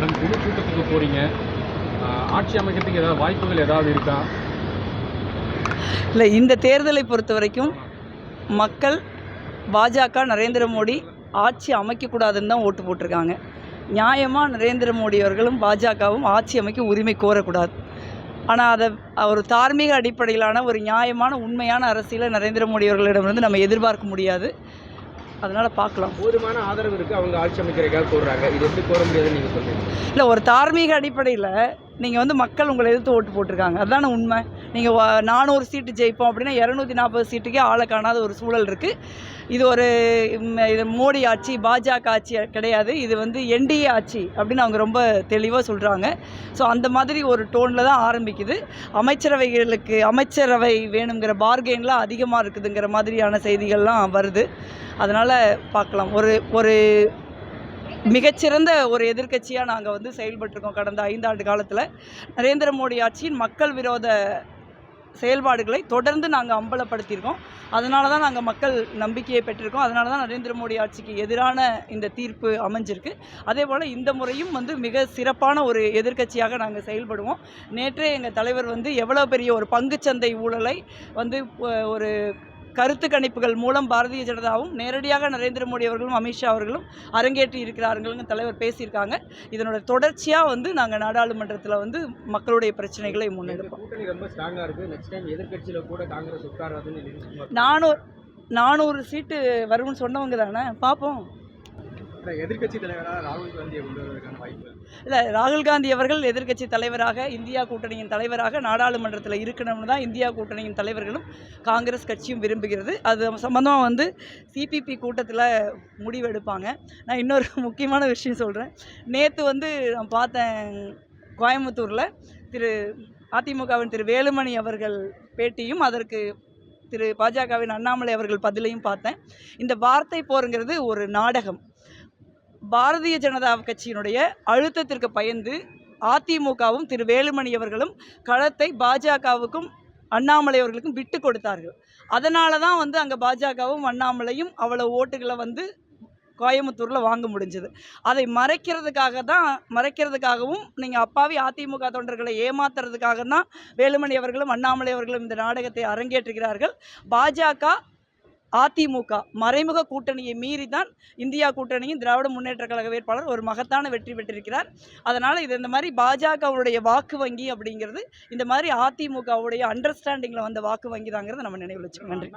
Madam குழு கூட்டத்துக்கு போறீங்க. ஆட்சி அமைக்கிறதுக்கு ஏதாவது வாய்ப்புகள் ஏதாவது இருக்கா? இல்லை இந்த தேர்தலை பொறுத்த வரைக்கும் மக்கள் பாஜக நரேந்திர மோடி ஆட்சி அமைக்கக்கூடாதுன்னு தான் ஓட்டு போட்டிருக்காங்க. நியாயமாக நரேந்திர மோடி அவர்களும் பாஜகவும் ஆட்சி அமைக்க உரிமை கோரக்கூடாது. ஆனால் அதை ஒரு தார்மீக அடிப்படையிலான ஒரு நியாயமான உண்மையான அரசியலை நரேந்திர மோடி அவர்களிடமிருந்து நம்ம எதிர்பார்க்க முடியாது. அதனால் பார்க்கலாம். போதுமான ஆதரவு இருக்கு அவங்க ஆட்சி அமைக்கிறதுக்காக கோருறாங்க இது எப்படி கோர முடியாதுன்னு நீங்க சொல்றீங்க? இல்லை ஒரு தார்மீக அடிப்படையில் நீங்கள் வந்து மக்கள் உங்களை எதிர்த்து ஓட்டு போட்டிருக்காங்க. அதுதானே உண்மை. நீங்கள் நானூறு சீட்டு ஜெயிப்போம் அப்படின்னா இரநூத்தி நாற்பது சீட்டுக்கே ஆளை காணாத ஒரு சூழல் இருக்குது இது ஒரு இது மோடி ஆட்சி பாஜக ஆட்சி கிடையாது. இது வந்து என்டிஏ ஆட்சி அப்படின்னு அவங்க ரொம்ப தெளிவாக சொல்கிறாங்க ஸோ அந்த மாதிரி ஒரு டோனில் தான் ஆரம்பிக்குது. அமைச்சரவைகளுக்கு அமைச்சரவை வேணுங்கிற பார்கெயின்லாம் அதிகமாக இருக்குதுங்கிற மாதிரியான செய்திகள்லாம் வருது. அதனால் பார்க்கலாம். ஒரு ஒரு மிகச்சிறந்த ஒரு எதிர்க்கட்சியாக நாங்கள் வந்து செயல்பட்டிருக்கோம் கடந்த ஐந்தாண்டு காலத்தில். நரேந்திர மோடி ஆட்சியின் மக்கள் விரோத செயல்பாடுகளை தொடர்ந்து நாங்கள் அம்பலப்படுத்தியிருக்கோம். அதனால தான் நாங்கள் மக்கள் நம்பிக்கையை பெற்றிருக்கோம். அதனால தான் நரேந்திர மோடி ஆட்சிக்கு எதிரான இந்த தீர்ப்பு அமைஞ்சிருக்கு. அதே போல் இந்த முறையும் வந்து மிக சிறப்பான ஒரு எதிர்க்கட்சியாக நாங்கள் செயல்படுவோம். நேற்றே எங்கள் தலைவர் வந்து எவ்வளோ பெரிய ஒரு பங்குச்சந்தை ஊழலை வந்து ஒரு கருத்து கணிப்புகள் மூலம் பாரதிய ஜனதாவும் நேரடியாக நரேந்திர மோடி அவர்களும் அமித்ஷா அவர்களும் அரங்கேற்றி இருக்கிறார்கள்னு தலைவர் பேசியிருக்காங்க. இதனோட தொடர்ச்சியாக வந்து நாங்கள் நாடாளுமன்றத்தில் வந்து மக்களுடைய பிரச்சனைகளை முன்னெடுப்போம். நானூறு நானூறு சீட்டு வரும்னு சொன்னவங்க தானே? பார்ப்போம் எதிர்க்கட்சி தலைவராக ராகுல் காந்தியை கொண்டு வருவதற்கான வாய்ப்பு? இல்லை ராகுல் காந்தி அவர்கள் எதிர்க்கட்சி தலைவராக இந்தியா கூட்டணியின் தலைவராக நாடாளுமன்றத்தில் இருக்கணும்னு தான் இந்தியா கூட்டணியின் தலைவர்களும் காங்கிரஸ் கட்சியும் விரும்புகிறது. அது சம்மந்தமாக வந்து சிபிபி கூட்டத்தில் முடிவெடுப்பாங்க நான் இன்னொரு முக்கியமான விஷயம் சொல்கிறேன் நேற்று வந்து நான் பார்த்தேன் கோயம்புத்தூரில் திரு அதிமுகவின் திரு வேலுமணி அவர்கள் பேட்டியும் அதற்கு திரு பாஜகவின் அண்ணாமலை அவர்கள் பதிலையும் பார்த்தேன். இந்த வார்த்தை போருங்கிறது ஒரு நாடகம். பாரதிய ஜனதா கட்சியினுடைய அழுத்தத்திற்கு பயந்து அதிமுகவும் திரு வேலுமணி அவர்களும் களத்தை பாஜகவுக்கும் அண்ணாமலை அவர்களுக்கும் விட்டு கொடுத்தார்கள். அதனால தான் வந்து அங்கே பாஜகவும் அண்ணாமலையும் அவ்வளோ ஓட்டுகளை வந்து கோயம்புத்தூரில் வாங்க முடிஞ்சது. அதை மறைக்கிறதுக்காக தான் மறைக்கிறதுக்காகவும் நீங்கள் அப்பாவி அதிமுக தொண்டர்களை ஏமாத்துறதுக்காக தான் வேலுமணி அவர்களும் அண்ணாமலை அவர்களும் இந்த நாடகத்தை அரங்கேற்றுகிறார்கள். பாஜக அதிமுக மறைமுக கூட்டணியை மீறி தான் இந்தியா கூட்டணியின் திராவிட முன்னேற்ற கழக வேட்பாளர் ஒரு மகத்தான வெற்றி பெற்றிருக்கிறார். அதனால் இது இந்த மாதிரி பாஜகவுடைய வாக்கு வங்கி அப்படிங்கிறது இந்த மாதிரி அதிமுகவுடைய அண்டர்ஸ்டாண்டிங்கில் வந்த வாக்கு வங்கி தாங்கிறத நம்ம நினைவில் வச்சுக்கோங்க நன்றி.